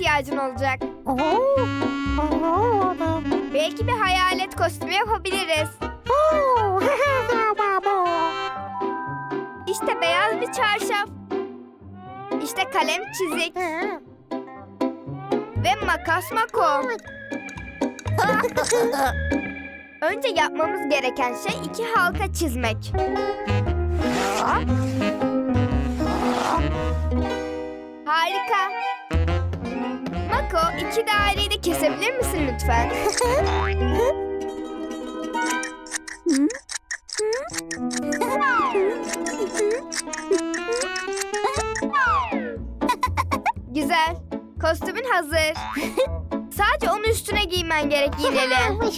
ihtiyacın olacak. Belki bir hayalet kostümü yapabiliriz. İşte beyaz bir çarşaf. İşte kalem çizik. Ve makas mako. Önce yapmamız gereken şey iki halka çizmek. Harika. Mako iki daireyi de kesebilir misin lütfen? Güzel. Kostümün hazır. Sadece onu üstüne giymen gerek iğneli.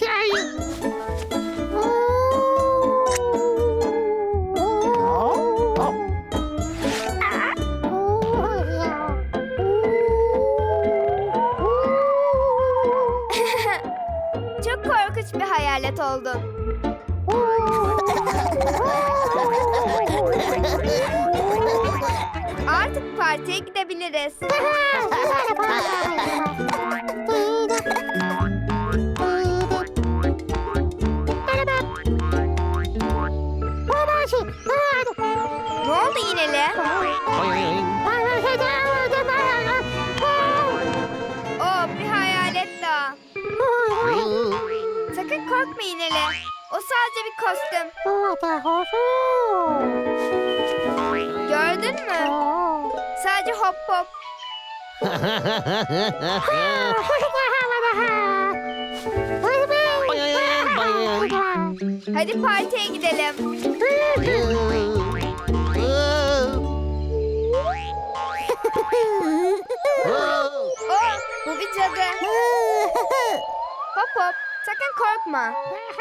Bir hayalet oldun. Artık partiye gidebiliriz. iğneli. O sadece bir kostüm. Gördün mü? Sadece hop hop. Hadi partiye gidelim. Oo bu bir cadı. Hop hop sakın korkma.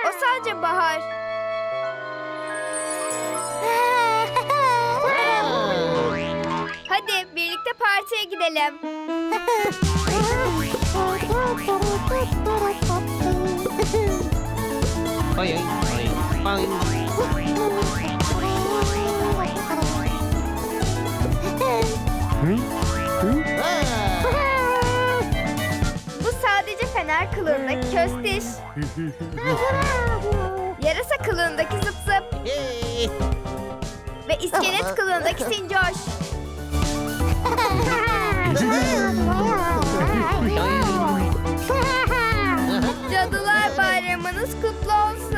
O sadece Bahar. Hadi birlikte partiye gidelim. Bu sadece fener kılığındaki köstiş. Yarasa kılığındaki zıp zıp. Ve iskelet kılığındaki sincoş. Cadılar bayramınız kutlu olsun.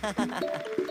ハハハハ!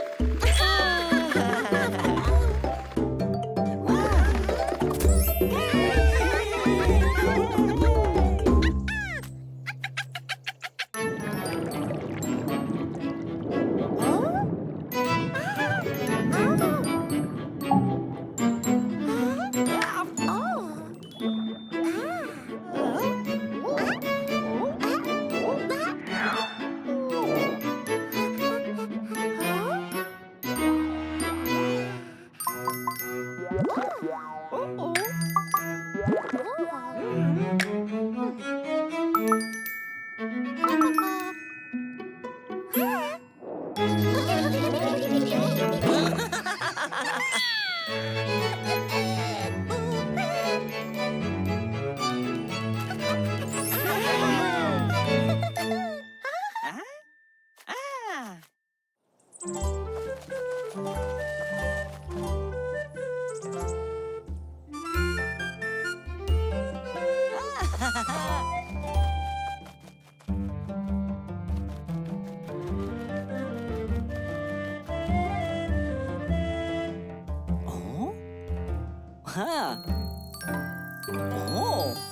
Ha. Oh. Ah.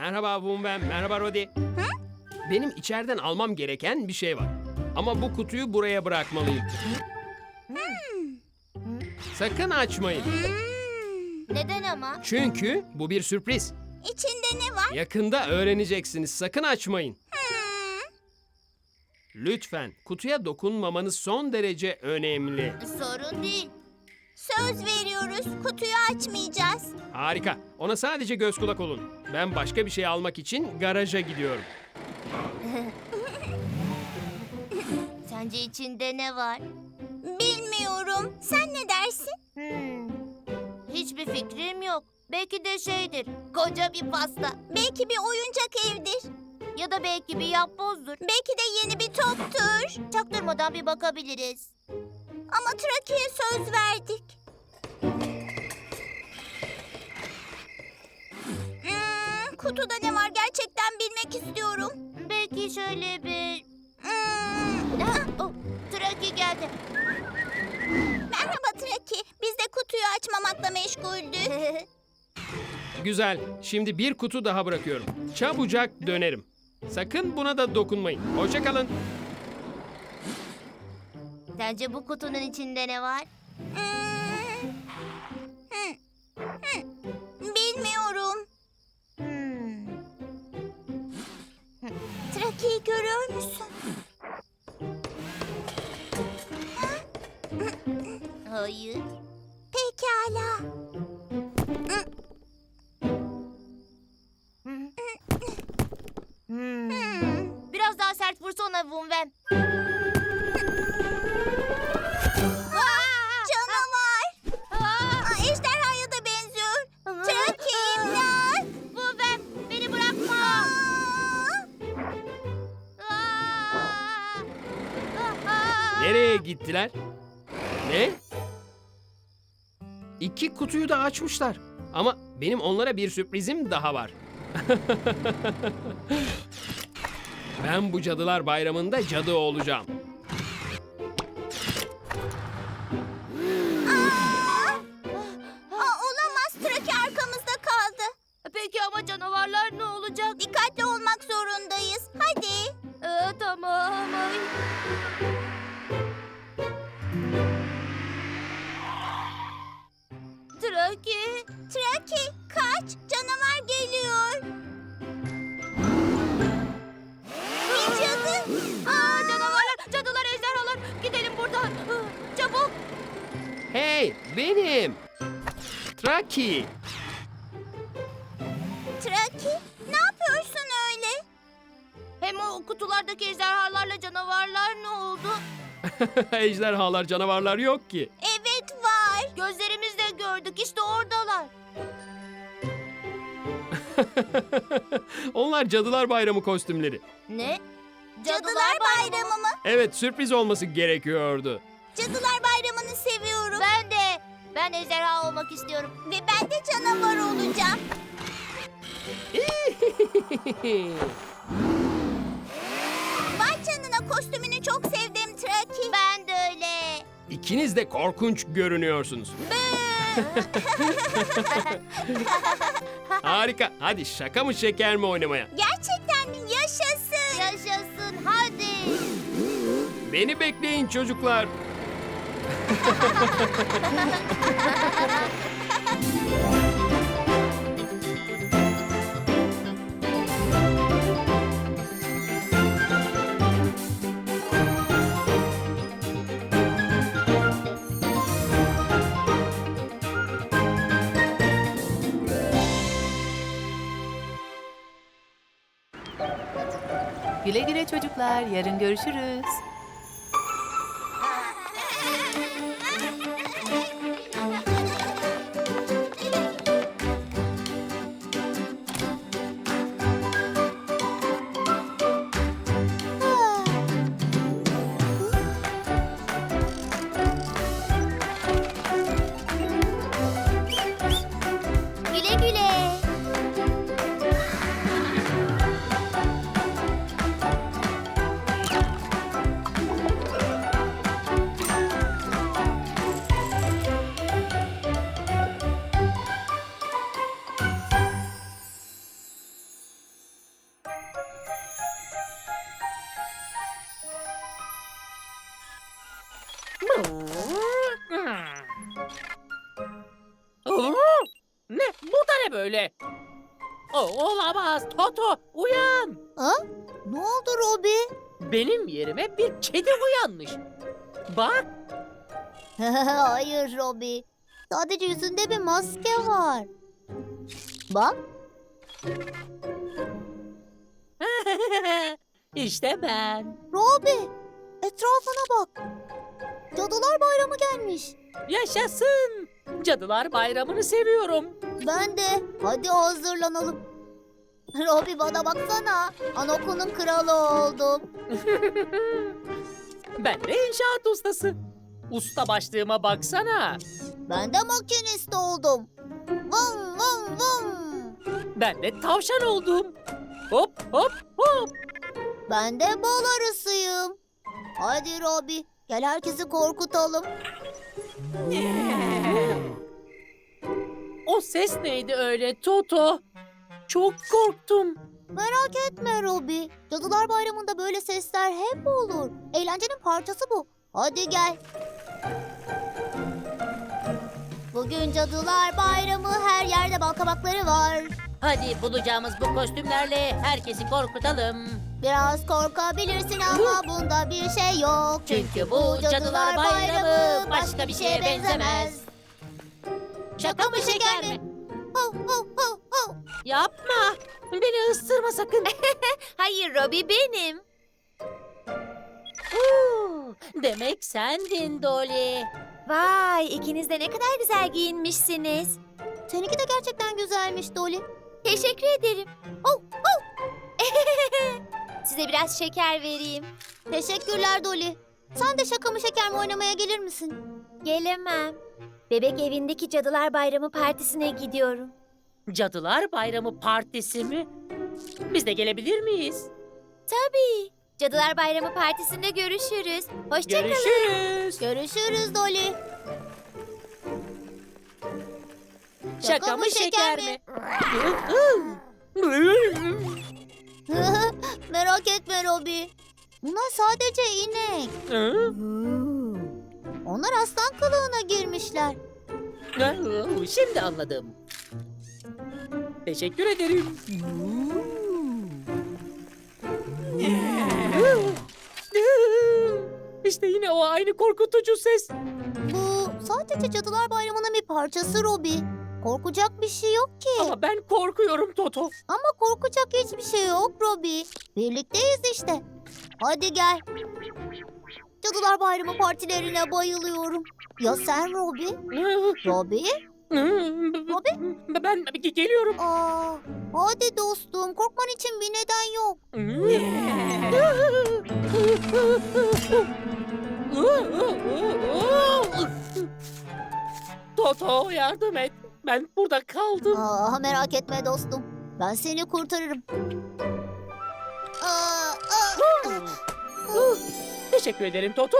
Merhaba Wumwen, merhaba Rodi. Benim içeriden almam gereken bir şey var. Ama bu kutuyu buraya bırakmalıyım. Sakın açmayın. Neden ama? Çünkü bu bir sürpriz. İçinde ne var? Yakında öğreneceksiniz. Sakın açmayın. Lütfen kutuya dokunmamanız son derece önemli. Sorun değil. Söz veriyoruz. Kutuyu açmayacağız. Harika. Ona sadece göz kulak olun. Ben başka bir şey almak için garaja gidiyorum. Sence içinde ne var? Bilmiyorum. Sen ne dersin? Hmm. Hiçbir fikrim yok. Belki de şeydir. Koca bir pasta. Belki bir oyuncak evdir. Ya da belki bir yapbozdur. Belki de yeni bir toptur. Çaktırmadan bir bakabiliriz. Ama Trakya'ya söz verdik. Kutuda ne var gerçekten bilmek istiyorum. Belki şöyle bir... Hmm. Ah, oh, Traki geldi. Merhaba Traki. Biz de kutuyu açmamakla meşguldük. Güzel. Şimdi bir kutu daha bırakıyorum. Çabucak dönerim. Sakın buna da dokunmayın. Hoşça kalın. Sence bu kutunun içinde ne var? Bilmiyorum. Nereye gittiler? Ne? İki kutuyu da açmışlar. Ama benim onlara bir sürprizim daha var. ben bu Cadılar Bayramı'nda cadı olacağım. Benim. Traki. Traki, ne yapıyorsun öyle? Hem o kutulardaki ejderhalarla canavarlar ne oldu? Ejderhalar, canavarlar yok ki. Evet var. Gözlerimizle gördük işte oradalar. Onlar Cadılar Bayramı kostümleri. Ne? Cadılar, Bayramı mı? Evet, sürpriz olması gerekiyordu. Cadılar Bayramı'nı seviyorum. Ben de. Ben ejderha olmak istiyorum. Ve ben de canavar olacağım. Vay canına kostümünü çok sevdim Traki. Ben de öyle. İkiniz de korkunç görünüyorsunuz. Harika. Hadi şaka mı şeker mi oynamaya? Gerçekten yaşasın. Yaşasın hadi. Beni bekleyin çocuklar. Güle güle çocuklar. Yarın görüşürüz. Böyle? O, olamaz. Toto uyan. Ha? Ne oldu Robi? Benim yerime bir kedi uyanmış. Bak. Hayır Robi. Sadece yüzünde bir maske var. Bak. işte ben. Robi. Etrafına bak. Cadılar Bayramı gelmiş. Yaşasın. Cadılar Bayramı'nı seviyorum. Ben de. Hadi hazırlanalım. Robi bana baksana. Anaokulunun kralı oldum. ben de inşaat ustası. Usta başlığıma baksana. Ben de makinist oldum. Vum vum vum. Ben de tavşan oldum. Hop hop hop. Ben de bal arısıyım. Hadi Robi. Gel herkesi korkutalım. O ses neydi öyle Toto? Çok korktum. Merak etme Robi. Cadılar Bayramı'nda böyle sesler hep olur. Eğlencenin parçası bu. Hadi gel. Bugün Cadılar Bayramı her yerde balkabakları var. Hadi bulacağımız bu kostümlerle herkesi korkutalım. Biraz korkabilirsin ama bunda bir şey yok. Çünkü bu Cadılar Bayramı başka bir şeye benzemez. Şaka mı şeker mi? Ho, ho, ho, ho. Yapma. Beni ısırma sakın. Hayır Robi benim. Huu, demek sendin Dolly. Vay ikiniz de ne kadar güzel giyinmişsiniz. Seninki de gerçekten güzelmiş Dolly. Teşekkür ederim. Oh, oh. Size biraz şeker vereyim. Teşekkürler Dolly. Sen de şaka mı şeker mi oynamaya gelir misin? Gelemem. Bebek evindeki Cadılar Bayramı partisine gidiyorum. Cadılar Bayramı partisi mi? Biz de gelebilir miyiz? Tabii. Cadılar Bayramı partisinde görüşürüz. Hoşçakalın. Görüşürüz. Görüşürüz Dolly. Şaka mı şeker mi? Merak etme Robi. Bunlar sadece inek. Onlar aslan kılığına girmişler. Şimdi anladım. Teşekkür ederim. İşte yine o aynı korkutucu ses. Bu sadece Cadılar Bayramı'nın bir parçası Robi. Korkacak bir şey yok ki. Ama ben korkuyorum Toto. Ama korkacak hiçbir şey yok Robi. Birlikteyiz işte. Hadi gel. Cadılar Bayramı partilerine bayılıyorum. Ya sen Robi? Robi? Robi? Ben ge- geliyorum. Aa, hadi dostum korkman için bir neden yok. Toto yardım et. Ben burada kaldım. Aa, merak etme dostum. Ben seni kurtarırım. Aa, aa, Teşekkür ederim Toto.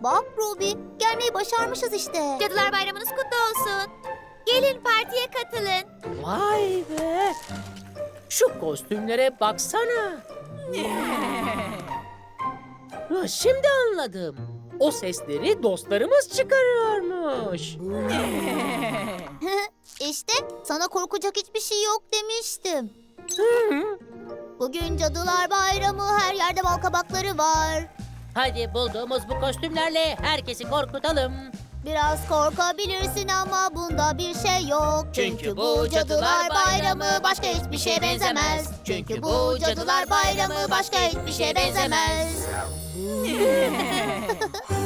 Bak Robi, gelmeyi başarmışız işte. Cadılar Bayramınız kutlu olsun. Gelin partiye katılın. Vay be. Şu kostümlere baksana. Ha, Şimdi anladım. O sesleri dostlarımız çıkarıyormuş. İşte sana korkacak hiçbir şey yok demiştim. Hı. Bugün Cadılar Bayramı her yerde bal kabakları var. Hadi bulduğumuz bu kostümlerle herkesi korkutalım. Biraz korkabilirsin ama bunda bir şey yok. Çünkü bu Cadılar Bayramı başka hiçbir şeye benzemez. Çünkü bu Cadılar Bayramı başka hiçbir şeye benzemez.